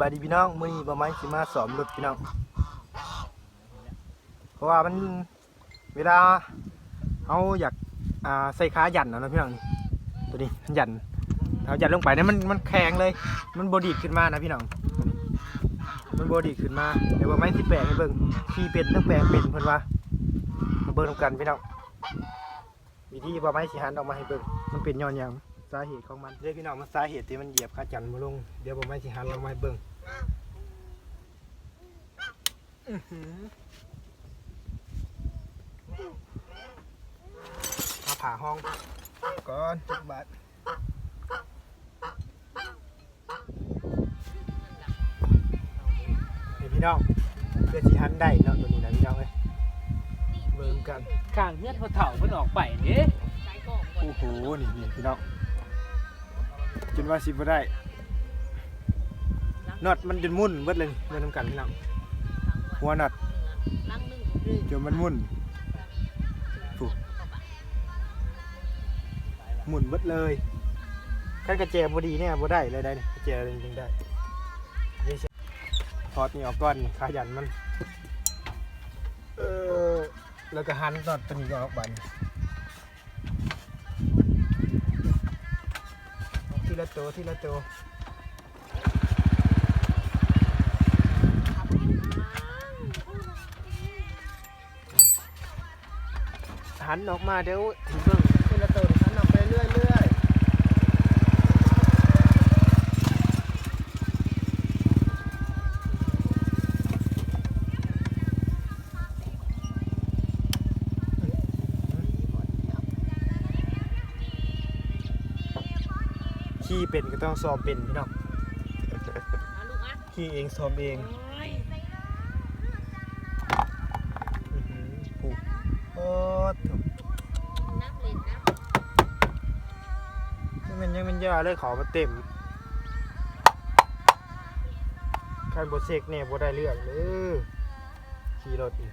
บายดีพี่น้องมื้อนี้บ่ไม้สิมาสอมรถพี่น้อง เพราะว่ามันเวลาเฮาอยากอ่าใส่ขาหยันเอานะพี่น้องนี่ตัวนี้หยันเอาหยันลงไปเนี่ยมันมันแข็งเลย มันบ่ดีขึ้นมานะพี่น้อง มันบ่ดีขึ้นมาเดี๋ยวบ่ไม้สิแปลงให้เบิ่งขี่เป็นต้องแปลงเป็นเพิ่นว่ามาเบิ่งนำกันพี่น้องวิธีบ่ไม้สิหันออกมาให้เบิ่งมันเป็นย้อนยัง สาเหตุของมันเด้อพี่น้องมันสาเหตุที่มันเหยียบขาจันบ่ลง เดี๋ยวบ่ไม้สิหันออกมาให้เบิ่งอื้อหือมาผ่าห้อง ก่อนจักบาทเดี๋ยวพี่น้องเพื่อที่หันได้เนาะตัวนี้นะพี่น้องเอ้ยเบิ่งกัน ข้างเงื่อนเขาเถ่าเพิ่นออกไปเด้โอ้โหนี่นี่พี่น้อง จนว่าสิบ่ได้น็อตมันจนมุ่นเบิดเลยเบิ่งนำกันพี่น้องหัวน็อตจนมันมุ่นฟูหมุนเบิดเลยขั้นกระแจบ่ดีเนี่ยบ่ได้เลยได้นี่กระแจจริงๆได้เดี๋ยวสิถอดนี่ออกก่อนนี่ขายันมัน เออแล้วก็หันน็อตตัวนี้ก็ออกบัดน ละตัวทีละตัวหันออกมาเดี๋ยวถึงเบิ่ง เป็นก็ต้องซ้อมเป็นพี่น้องขี่เองซ้อมเองอื้อหือโอ้โหนี่มันยังเป็นยาเลยขอมาเต็มคันบเซกเนี่ยบ่ได้เรื่องเลยขี่รถอีก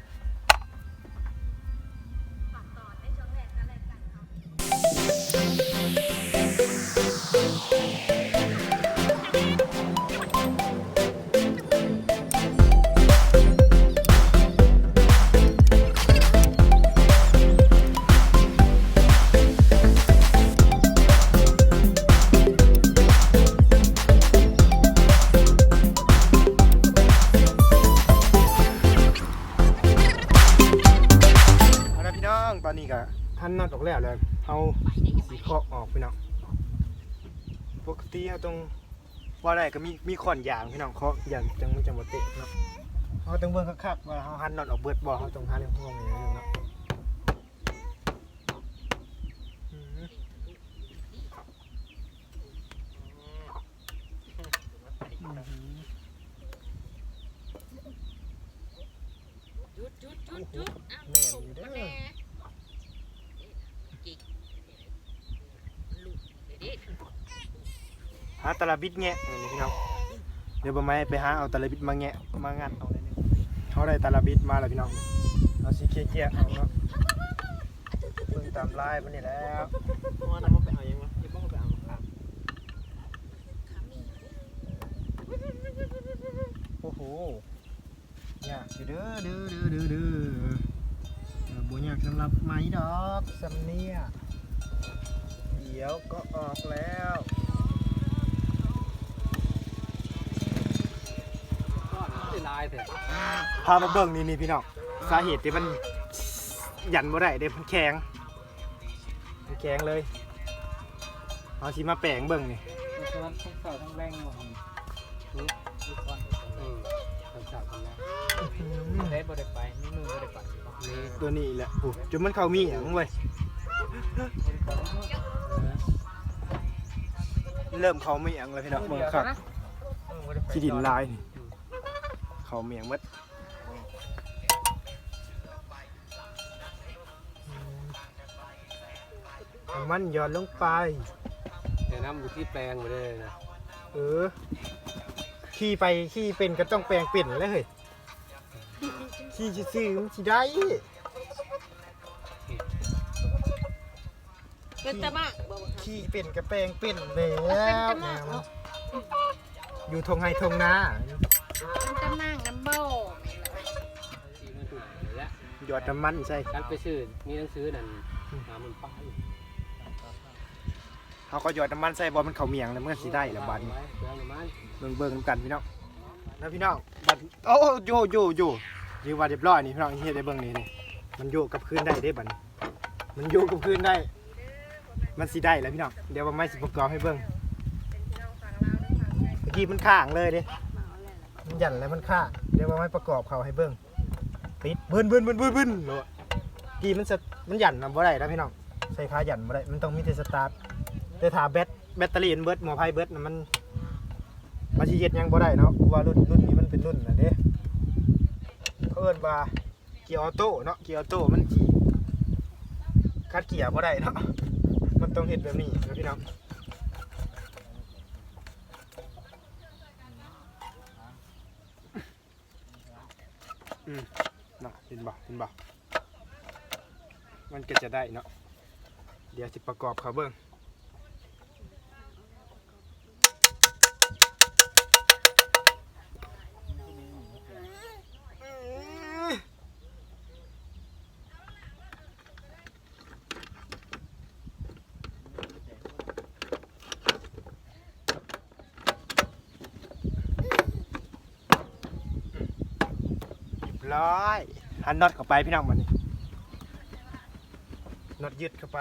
เอาสีเคาะออกพี่น้องปกติเอาตรงว่าได้ก็มีมีขอนยางพี่น้องเคาะยางจังมันจังบ่เตะเนาะเขาต้องเบิ่งคักๆว่าเขาหันนอนออกเบิดบ่เขาต้องหาเรื่องนี้นิดนึงเนาะอืมแน่นอยู่เด้อ หาตะลาบิดแงะนี่พี่น้องเดี๋ยวบ่มาให้ไปหาเอาตะลาบิดมาแงะมางัดเอาได้นี่เขาได้ตะลาบิดมาแล้วพี่น้องเอาสิเกี้ยๆเอาเนาะเบิ่งตามลายมันนี่แล้วว่านำมาไปเอายังวะย่าบ่ไปเอาครับโอ้โหยากอยู่เด้อเด้อเด้อเด้อเด้อเออบ่ยากสำหรับไหมดอกสำเนียเดี๋ยวก็ออกแล้วายเถอะพามาเบิ่งนี่นี่พี่น้องสาเหตุที่มันยันบ่ได้เด้มันแข็งมันแข็งเลยเอาสิมาแปลงเบิ่งนี่มันทั้งเสาทั้งแรงบ่หั่นทุกทุกคนเออทั้งเสาทั้งแรงได้บ่ได้ไปมีมือบ่ได้ไปนี่ตัวนี้แหละโอ้จนมันเข้ามีหยังเว้ยเริ่มเข้ามีหยังแล้วพี่น้องเบิ่งครับที่ดินลายนี่ เข้ามีหยังหมดน้ำมันหย่อนลงไป แต่น้ำอยู่ที่แปลงบ่ได้เลยนะเออ ขี่ไปขี่เป็นก็ต้องแปลงเป็นเลยเฮ้ยขี่ซื่อๆมันสิได้เป็นตะมะบอกว่าขี่เป็นก็แปลงเป็นแล้เป็นวตะมะเนาะอยู่ทงไฮทงนา หยอดน้ำมันใส่การไปซื้อมีหนังสือนั่นหามันป้ายเขาก็หยอดน้ำมันใส่บอลมันเขาเมียงแล้วมันก็สิได้แหละบัดนี้เรื่องมันเบิ่งเบิ่งกันพี่น้องนะพี่น้องบัดโอ้โยโยโยดีว่าเรียบร้อยนี่พี่น้องเฮ็ดได้เบิ่งนี่นี่มันโยกกับคืนได้เด้บัดนี้มันโยกกับคืนได้ มันสิได้แล้วพี่น้องเดี๋ยวว่าไม่สิประกอบให้เบิ่งเมื่อกี้มันข้างเลยเด้มันหยันแล้วมันข้างเดี๋ยวว่าไม่ประกอบเขาให้เบิ่ง ปิดเบิ้นเบิ้นเบิ้นเบิ้นเบิ้นโลดกี่มันสะมันหยันนำบ่ได้นะพี่น้องใส่ขาหยันบ่ได้มันต้องมีแต่สตาร์ทแต่ถ้าแบตแบตเตอรี่มันเบิดหมอไพ่เบิดน่ะมันมันสิเฮ็ดหยังบ่ได้เนาะเพราะว่ารุ่นรุ่นนี้มันเป็นรุ่นน่ะเด้เขาเอิ้นว่าเกียร์ออโต้เนาะเกียร์ออโต้มันสิคัดเกียร์บ่ได้เนาะมันต้องเฮ็ดแบบนี้นะพี่น้องอืม นาะเห็นบ่เห็นบ่มันก็จะได้เนาะเดี๋ยวสิประกอบเขาเบิ้ง เร้อยหันน็อตเข้าไปพี่น้องมันนี่น็อตยึดเข้าไป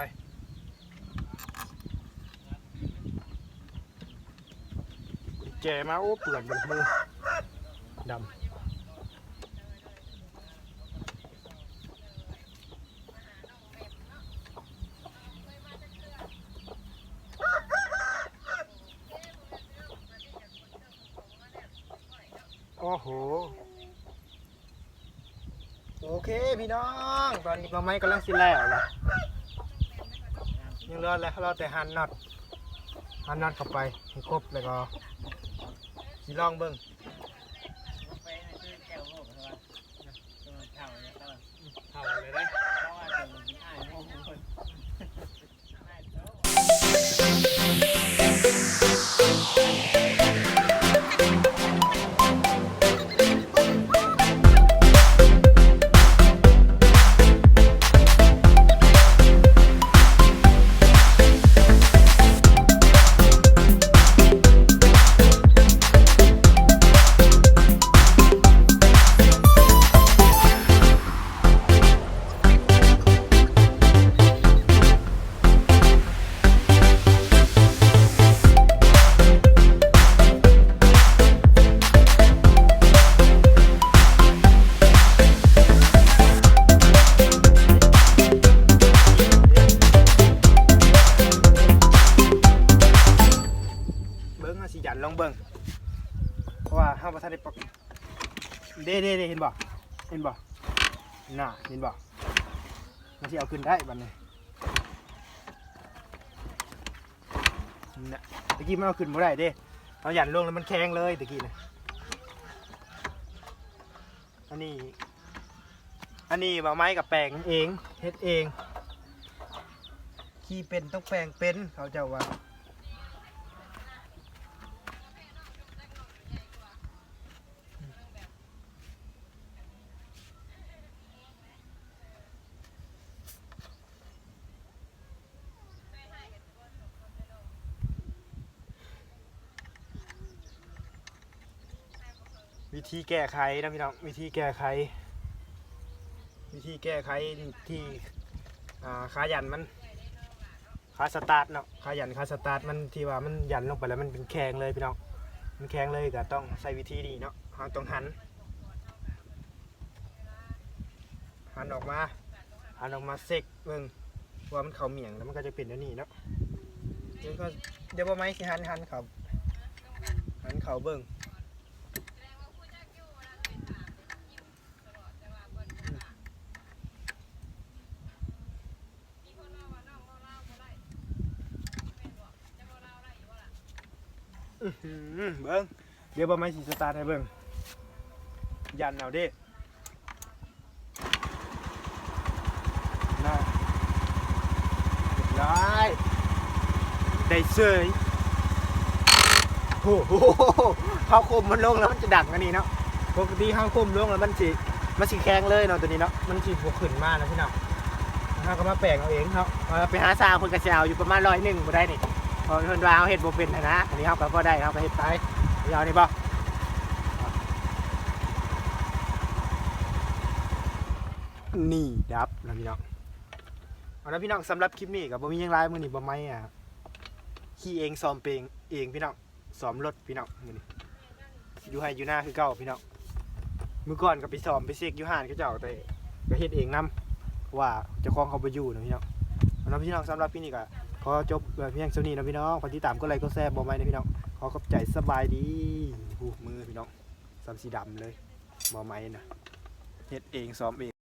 แจมาโอ้เปื่อนบนมือดำโอ้โห โอ เคพี่น้อง ตอนนี้เราไม่กำลังสิแล้วล่ะยังรอดแล้วรอแต่หันน็อตหันน็อตเข้าไปให้ครบแล้วก็สิลองเบิ่งเท่าเลยนะ เอาสิยันลองเบิ่งเพราะว่าเฮาบ่ทันได้ปกเด้เด้เด้เห็นบ่เห็นบ่น่ะเห็นบ่มันสิเอาขึ้นได้บัดนี้น่ะตะกี้มันเอาขึ้นบ่ได้เด้เอาหยันลงแล้วมันแข็งเลยตะกี้นะอันนี้ อันนี้บ่ไม้กับแปลงเองเฮ็ดเองขี้เป็นต้องแปลงเป็นเขาจ้าว่า วิธีแก้ไขนะพี่น้องวิธีแก้ไข วิธีแก้ไขที่อ่าขายันมันขาสตาร์ทเนาะขายันขาสตาร์ทมันที่ว่ามันยันลงไปแล้วมันเป็นแข็งเลยพี่น้องมันแข็งเลยก็ต้องใส่วิธีนี้เนาะเราต้องหันหันออกมาหันออกมาเซกเบิ่งว่ามันเขาเหมี่ยงแล้วมันก็จะเป็นแบบนี้เนาะเดี๋ยวก็เดี๋ยวบ่ไหมสิหันหันเขาหันเขาเบิ่ง อื้อหือเบิ้งเดี๋ยวบ่ไม่สิสตาร์ทให้เบิ้งยันเอาเด้น่าเรียบร้อยได้เสยโอ้โหเขาคมมันลงแล้วมันจะดังอันนี้เนาะปกติเขาคมลงแล้วมันสิมันสิแข็งเลยเนาะตัวนี้เนาะมันสิบวกขึ้นมานะพี่น้องเขาก็มาแปลงเอาเองเขาเอาไปหาซาวคนกระเช้าอยู่ประมาณร้อยหนึ่งบ่ได้นี่เพอเพิ่นว่าเอาเห็ดบ่เป็นนะนะอันนี้เขาก็ได้เขาก็เห็ดไปยาวนี่บ่นี่ดับนะพี่น้องเอาละพี่น้องสำหรับคลิปนี้กับบ่มีหยังไรมื้อนี้บ่ไม่อะขี่เองซ้อมเพลงเองพี่น้องซ้อมรถพี่น้องมื้อนี้อยู่ให้อยู่หน้าคือเก่าพี่น้องมื้อก่อนก็ไปซ้อมไปเซกอยู่ห้านเขาเจ้าแต่ก็เฮ็ดเองนํว่าเจ้าของเขาบ่อยู่นะพี่น้องเอาละพี่น้องสำหรับพี่นี่ก็ ขอจบแบบเพียงเท่านี้นะพี่น้องคนที่ตามก็ไลค์ก็แซ่บบอไม้นะพี่น้อง ขอขอบใจสบายดีหูมือพี่น้องสามสีดำเลยบอไม้นะเฮ็ดเองซ้อมเอง